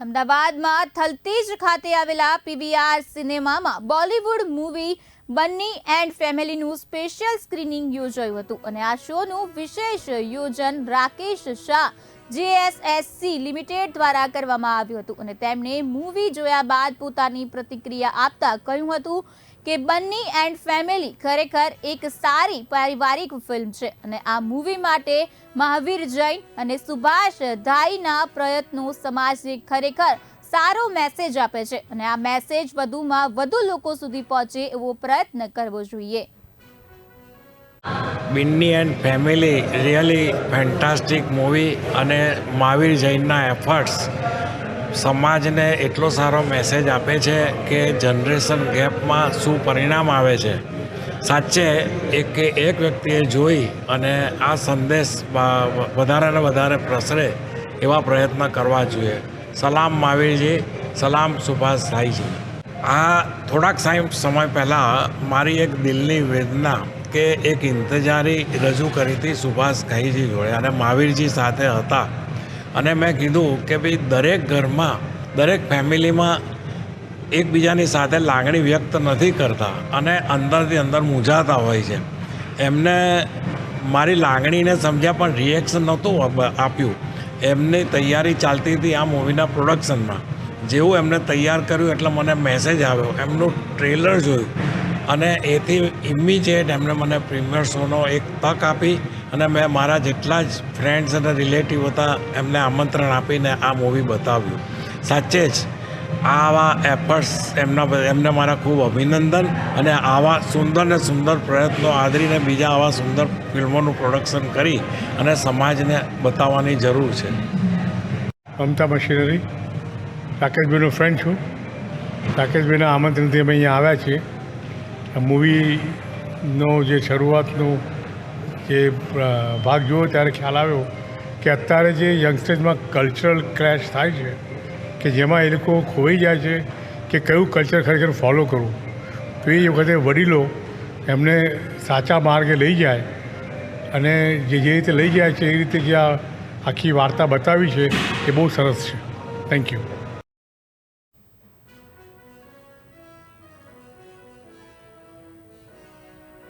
અમદાવાદમાં થલતેજ ખાતે આવેલા પીવીઆર સિનેમામાં બોલિવૂડ મૂવી બન્ની એન્ડ ફેમિલીનું સ્પેશિયલ સ્ક્રીનિંગ યોજાયું હતું અને આ શોનું વિશેષ યોજન રાકેશ શાહ જેએસએસસી લિમિટેડ દ્વારા કરવામાં આવ્યું હતું અને તેમણે મૂવી જોયા બાદ પોતાની પ્રતિક્રિયા આપતા કહ્યું હતું કે બન્ની એન્ડ ફેમિલી ખરેખર એક સારી પારિવારિક ફિલ્મ છે અને આ મૂવી માટે મહાવીર જૈન અને સુભાષ ધાઈના પ્રયત્નો સમાજને ખરેખર સારો મેસેજ આપે છે અને આ મેસેજ વધુમાં વધુ લોકો સુધી પહોંચે એવો પ્રયત્ન કરવો જોઈએ. Binny and family really fantastic movie અને મહાવીર જૈનના એફર્ટ્સ સમાજને એટલો સારો મેસેજ આપે છે કે જનરેશન ગેપમાં શું પરિણામ આવે છે. સાચે એક એક વ્યક્તિએ જોઈ અને આ સંદેશ વધારે ને વધારે પ્રસરે એવા પ્રયત્ન કરવા જોઈએ. સલામ મહાવીરજી સલામ સુભાષ સાઈજી આ થોડાક સમય પહેલાં મારી એક દિલની વેદના કે એક ઇંતજારી રજૂ કરી હતી સુભાષ ઘાઈજી જોડે અને મહાવીરજી સાથે હતા. અને મેં કીધું કે ભાઈ દરેક ઘરમાં, દરેક ફેમિલીમાં એકબીજાની સાથે લાગણી વ્યક્ત નથી કરતા અને અંદરથી અંદર મૂંઝાતા હોય છે. એમને મારી લાગણીને સમજ્યા પણ રિએક્શન નહોતું આપ્યું. એમની તૈયારી ચાલતી હતી આ મૂવીના પ્રોડક્શનમાં. જેવું એમને તૈયાર કર્યું એટલે મને મેસેજ આવ્યો. એમનું ટ્રેલર જોયું. અને એથી ઇમિજિએટ એમણે મને પ્રીમિયર શોનો એક તક આપી અને મેં મારા જેટલા જ ફ્રેન્ડ્સ અને રિલેટિવ હતા એમને આમંત્રણ આપીને આ મૂવી બતાવ્યું. સાચે જ આવા એફર્ટ્સ એમના એમને મારા ખૂબ અભિનંદન અને આવા સુંદર ને સુંદર પ્રયત્નો આદરીને બીજા આવા સુંદર ફિલ્મોનું પ્રોડક્શન કરી અને સમાજને બતાવવાની જરૂર છે. મમતા મશીનરી રાકેશભાઈનો ફ્રેન્ડ છું. રાકેશભાઈના આમંત્રણથી અમે અહીંયા આવ્યા છીએ. મૂવીનો જે શરૂઆતનો જે ભાગ જોયો ત્યારે ખ્યાલ આવ્યો કે અત્યારે જે યંગસ્ટર્સમાં કલ્ચરલ ક્રેશ થાય છે કે જેમાં એ લોકો ખોવાઈ જાય છે કે કયું કલ્ચર ખરેખર ફોલો કરવું. તો એ વખતે વડીલો એમને સાચા માર્ગે લઈ જાય અને જે જે રીતે લઈ જાય છે એ રીતે જે આખી વાર્તા બતાવી છે એ બહુ સરસ છે. Thank you